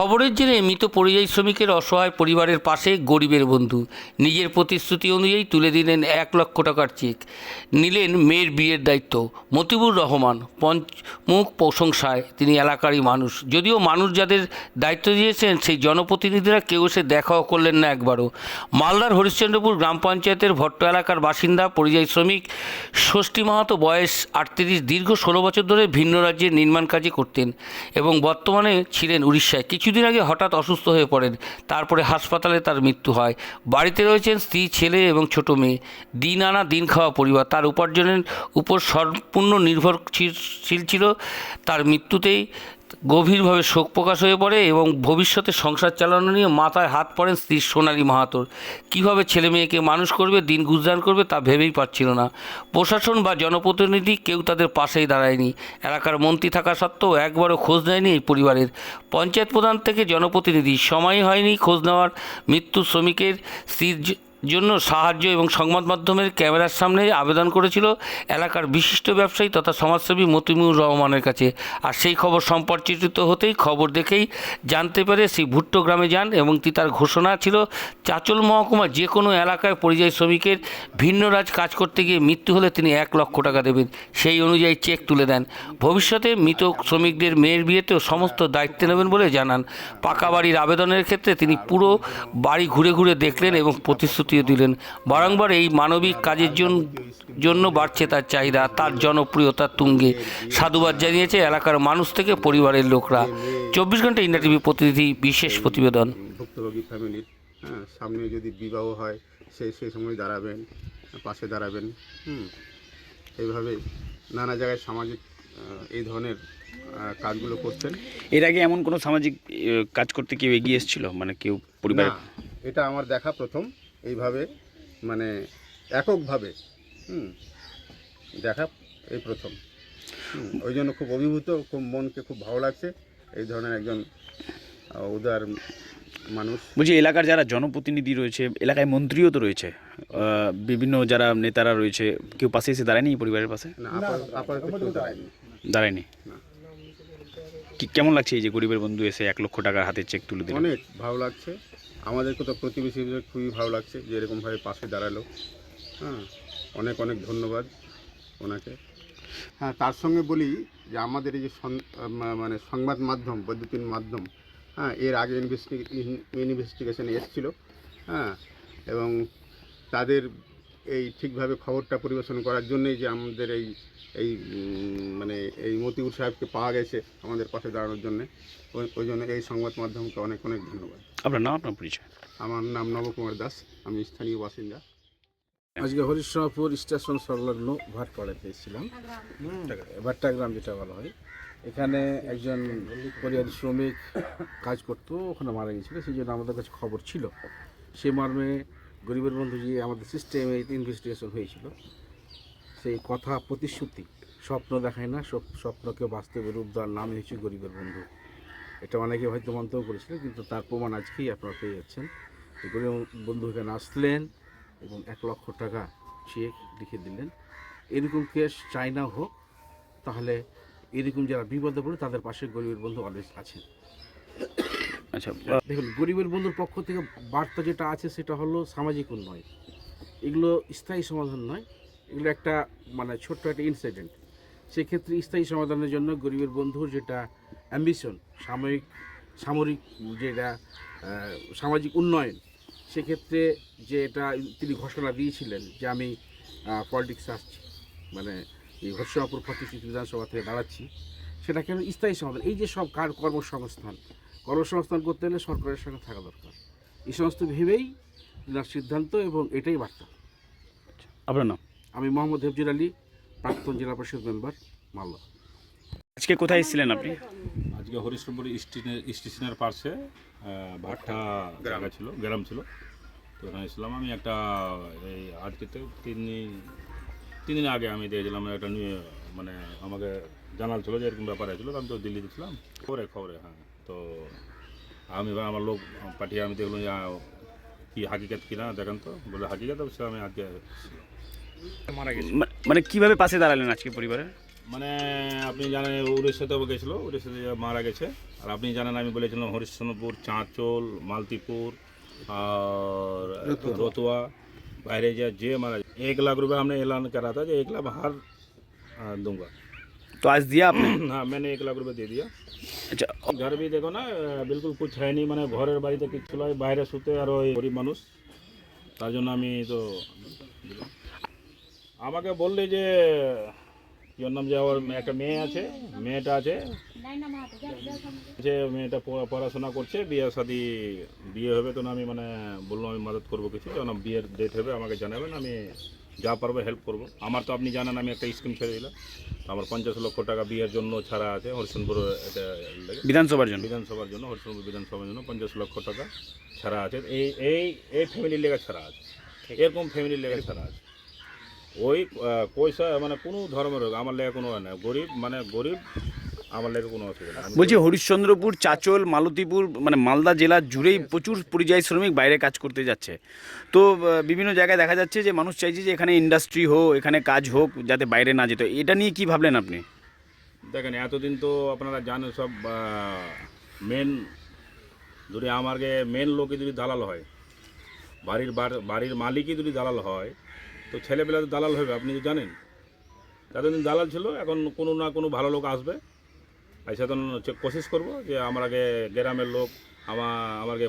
খবরের জেরে মৃত পরিযায়ী শ্রমিকের অসহায় পরিবারের পাশে গরিবের বন্ধু। নিজের প্রতিশ্রুতি অনুযায়ী তুলে দিলেন এক লক্ষ টাকার চেক। নিলেন মেয়ের বিয়ের দায়িত্ব। মতিবুর রহমান পঞ্চমুখ প্রশংসায় তিনি এলাকারই মানুষ। যদিও মানুষ যাদের দায়িত্ব দিয়েছেন, সেই জনপ্রতিনিধিরা কেউ সে দেখাও করলেন না একবারও। মালদার হরিশ্চন্দ্রপুর গ্রাম পঞ্চায়েতের ভট্ট এলাকার বাসিন্দা, পরিযায়ী শ্রমিক ষষ্ঠী মাহাতো বয়স আটত্রিশ, দীর্ঘ ষোলো বছর ধরে ভিন্ন রাজ্যে নির্মাণ কাজই করতেন এবং বর্তমানে ছিলেন উড়িষ্যায়। কিছুদিন আগে হঠাৎ অসুস্থ হয়ে পড়েন। তারপরে হাসপাতালে তার মৃত্যু হয়। বাড়িতে রয়েছেন স্ত্রী, ছেলে এবং ছোট মেয়ে। দিন আনা দিন খাওয়া পরিবার। তার উপার্জনের উপর সম্পূর্ণ নির্ভরশীল ছিল। তার মৃত্যুতেই গভীরভাবে শোক প্রকাশ হয়ে পড়ে এবং ভবিষ্যতে সংসার চালানো নিয়ে মাথায় হাত পড়েন স্ত্রী সোনালী মাহাতোর। কীভাবে ছেলে মেয়েকে মানুষ করবে, দিন গুজরান করবে তা ভেবেই পাচ্ছিল না। প্রশাসন বা জনপ্রতিনিধি কেউ তাদের পাশেই দাঁড়ায়নি। এলাকার মন্ত্রী থাকা সত্ত্বেও একবারও খোঁজ নেয়নি এই পরিবারের। পঞ্চায়েত প্রধান থেকে জনপ্রতিনিধি সময় হয়নি খোঁজ নেওয়ার। মৃত্যু শ্রমিকের, স্ত্রীর জন্য সাহায্য এবং সংবাদ মাধ্যমের ক্যামেরার সামনে আবেদন করেছিল এলাকার বিশিষ্ট ব্যবসায়ী তথা সমাজসেবী মতিমুর রহমানের কাছে। আর সেই খবর সম্পর্কিত হতেই খবর দেখেই জানতে পেরে সেই ভুট্টো গ্রামে যান এবং তার ঘোষণা ছিল, চাচল মহকুমা যে কোনো এলাকায় পরিযায়ী শ্রমিকের ভিন্ন রাজ কাজ করতে গিয়ে মৃত্যু হলে তিনি এক লক্ষ টাকা দেবেন। সেই অনুযায়ী চেক তুলে দেন। ভবিষ্যতে মৃত শ্রমিকদের মেয়ের বিয়েতেও সমস্ত দায়িত্ব নেবেন বলে জানান। পাকা বাড়ির আবেদনের ক্ষেত্রে তিনি পুরো বাড়ি ঘুরে ঘুরে দেখলেন এবং প্রতিশ্রুতিও দিলেন। বারংবার এই মানবিক কাজের জন- জন্য বাড়ছে তার চাহিদা তার জনপ্রিয়তা তুঙ্গে। সাধুবাদ জানিয়েছে এলাকার মানুষ থেকে পরিবারের লোকরা। চব্বিশ ঘণ্টা ইন্ডিয়া টিভি প্রতিনিধি বিশেষ প্রতিবেদন। ভুক্তভোগী ফ্যামিলির হ্যাঁ সামনে যদি বিবাহ হয় সে সেই সময় দাঁড়াবেন পাশে দাঁড়াবেন হুম। এইভাবে নানা জায়গায় সামাজিক এই ধরনের কাজগুলো করছেন। এর আগে এমন কোনো সামাজিক কাজ করতে কেউ এগিয়ে এসেছিল? মানে কেউ পরিবার এটা আমার দেখা প্রথম। এইভাবে মানে এককভাবে হুম দেখা এই প্রথম। ওই জন্য খুব অভিভূত খুব মনকে খুব ভালো লাগছে এই ধরনের একজন উদার মানুষ। বলছি এলাকার যারা জনপ্রতিনিধি রয়েছে এলাকায় মন্ত্রীও তো রয়েছে বিভিন্ন যারা নেতারা রয়েছে কেউ পাশে এসে দাঁড়ায়নি এই পরিবারের পাশে? দাঁড়ায়নি। কেমন লাগছে এই যে গরিবের বন্ধু এসে এক লক্ষ টাকার হাতে চেক তুলে দিল? অনেক ভালো লাগছে। আমাদেরকে তো প্রতিবেশী হিসেবে খুবই ভালো লাগছে যে এরকমভাবে পাশে দাঁড়াল। হ্যাঁ অনেক অনেক ধন্যবাদ ওনাকে। হ্যাঁ তার সঙ্গে বলি যে আমাদের এই যে মানে সংবাদ মাধ্যম, বৈদ্যুতিন মাধ্যম হ্যাঁ এর আগে ইনভেস্টিগেশন এসেছিল হ্যাঁ এবং তাদের এই ঠিকভাবে খবরটা পরিবেশন করার জন্যই যে আমাদের এই এই মানে এই মতিউর সাহেবকে পাওয়া গেছে আমাদের পাশে দাঁড়ানোর জন্যে। ওই ওই জন্য এই সংবাদ মাধ্যমকে অনেক অনেক ধন্যবাদ। আপনার নাম আপনার পরিচয়? আমার নাম নবকুমার দাস আমি স্থানীয় বাসিন্দা। আজকে হরিশ্চন্দ্রপুর স্টেশন সংলগ্ন ভাটপাড়াতে এসেছিলাম ভাট্টাগ্রাম যেটা বলা হয়। এখানে একজন পরিযায়ী শ্রমিক কাজ করতো ওখানে মারা গেছিল সেই জন্য আমাদের কাছে খবর ছিল। সে মর্মে গরিবের বন্ধু যে আমাদের সিস্টেমে ইনভেস্টিগেশন হয়েছিল, সেই কথা প্রতিশ্রুতি, স্বপ্ন দেখায় না, সব স্বপ্নকে বাস্তবে রূপ দেওয়ার নাম হয়েছে গরিবের বন্ধু। এটা অনেকে হয়তো মন্তব্য করেছিল, কিন্তু তার প্রমাণ আজকেই আপনারা পেয়ে যাচ্ছেন। গরিব বন্ধু এখানে আসলেন এবং এক লক্ষ টাকা চেক লিখে দিলেন। এরকম কেস চাইনা হোক, তাহলে এরকম যারা বিপদে পড়ে তাদের পাশে গরিবের বন্ধু অলওয়েজ আছেন। আচ্ছা দেখুন, গরিবের বন্ধুর পক্ষ থেকে বার্তা যেটা আছে সেটা হলো সামাজিক উন্নয়ন। এগুলো স্থায়ী সমাধান নয়, এগুলো একটা মানে ছোট্ট একটা ইনসিডেন্ট সেক্ষেত্রে স্থায়ী সমাধানের জন্য গরিবের বন্ধুর যেটা অ্যাম্বিশন সাময়িক, সামরিক যেটা সামাজিক উন্নয়ন, সেক্ষেত্রে যে এটা তিনি ঘোষণা দিয়েছিলেন যে আমি পলিটিক্স আসছি মানে এই হর্ষাপুর ফতেশিত বিধানসভা থেকে দাঁড়াচ্ছি, সেটা কেন স্থায়ী সমাধান? এই যে সব কার কর্মসংস্থান কর্মসংস্থান করতে হলে সরকারের সঙ্গে থাকা দরকার। এই সমস্ত ভেবেই তার সিদ্ধান্ত এবং এটাই বার্তা। আপনার নাম? আমি মোহাম্মদ হেফজুর আলী প্রাক্তন জেলা পরিষদ মেম্বার মালদা। আজকে কোথায় এসেছিলেন আপনি? আজকে হরিশ্চন্দ্রপুর স্টেশনের স্টেশনের পাশে ভাট্টা জায়গা ছিল গ্রাম ছিল। তো ওখানে ছিলাম আমি একটা এই আজকে তো তিন দিন তিন দিন আগে আমি দিয়েছিলাম একটা নিয়ে মানে আমাকে জানাল ছিল যে এরকম ব্যাপার হয়েছিল আমি তো দিল্লিতে ছিলাম। খবরে খবরে হ্যাঁ। তো আমি এবার আমার লোক পাঠিয়ে আমি দেখলাম যে আহ, কি হাকিকাত কিনা দেখেন তো বলে হাকিকাত অবশ্যই আমি আজকে মারা গেছি মা- মানে কিভাবে পাশে দাঁড়ালেন আজকে পরিবারে মানে আপনি জানেন উড়িষ্যাতে গেছিলো উড়িষ্যাতে মারা গেছে আর আপনি জানেন আমি বলেছিলাম হরিশ্চন্দ্রপুর চাঁচল মালতীপুর और रोतवा बहरे जा जे हमारा एक लाख रुपए हमने ऐलान करा था कि एक लाख हर आ, दूंगा तो आज दिया आपने हाँ मैंने एक लाख रुपए दे दिया আচ্ছা घर भी देखो ना আহ, বিলকুল কুছ है नहीं মানে ঘরের বাড়িতে কিচ্ছু নয় বাইরে শুতে আর ওই গরিব মানুষ তার জন্য আমি তো দিলাম। আমাকে বললে যে কি ওর নাম যে ওর একটা মেয়ে আছে মেয়েটা আছে যে মেয়েটা পড়া- পড়াশোনা করছে বিয়ে শাদি বিয়ে হবে তো না আমি মানে বললাম আমি মদত করবো কিছু যখন বিয়ের ডেট হবে আমাকে জানাবেন আমি যা পারব হেল্প করব। আমার তো আপনি জানেন আমি একটা স্কিম ছেড়ে দিলাম। আমার পঞ্চাশ লক্ষ টাকা বিয়ের জন্য ছাড়া আছে হরিশনপুর এটা লেগে। বিধানসভার জন্য? বিধানসভার জন্য হরিশনপুর বিধানসভার জন্য পঞ্চাশ লক্ষ টাকা ছাড়া আছে। এই এই এই ফ্যামিলির লেগে ছাড়া আছে। এরকম ফ্যামিলির লেগে ছাড়া আছে। ওই আহ, পয়সা মানে কোনো ধর্মের হোক আমার লেগে কোনো হয় না। গরিব মানে গরিব আমার লেগে কোনো অসুবিধা নেই। বলছি হরিশ্চন্দ্রপুর চাচল মালতীপুর মানে মালদা জেলা জুড়েই প্রচুর পরিযায়ী শ্রমিক বাইরে কাজ করতে যাচ্ছে। তো বিভিন্ন জায়গায় দেখা যাচ্ছে যে মানুষ চাইছে যে এখানে ইন্ডাস্ট্রি হোক এখানে কাজ হোক যাতে বাইরে না যেত। এটা নিয়ে কি ভাবলেন আপনি? দেখেন এতদিন তো আপনারা জানেন সব মেন যদি আমাকে মেন লোকে যদি দালাল হয় বাড়ির বাড়ির মালিকই যদি দালাল হয় তো ছেলেপেলা তো দালাল হবে আপনি তো জানেন। এতদিন দালাল ছিল এখন কোনো না কোনো ভালো লোক আসবে। আচ্ছা তখন হচ্ছে কোশিশ করব যে আমার আগে গ্রামের লোক আমার আমাকে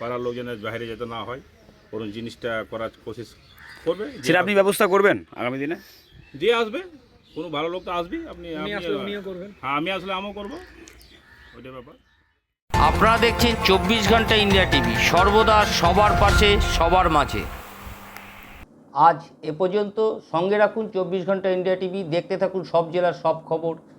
পাড়ার লোক যেন বাইরে যেতে না হয় কোনো জিনিসটা করার কোশিশ করবে সেটা আপনি ব্যবস্থা করবেন আগামী দিনে? যে আসবে কোনো ভালো লোক তো আসবে আপনি হ্যাঁ আমি আসলে আমিও করব। ওইটা ব্যাপার। আপনারা দেখছেন চব্বিশ ঘণ্টা ইন্ডিয়া টিভি। সর্বদা সবার পাশে সবার মাঝে। আজ এ পর্যন্ত সঙ্গে রাখুন চব্বিশ ঘণ্টা ইন্ডিয়া টিভি। দেখতে থাকুন সব জেলার সব খবর।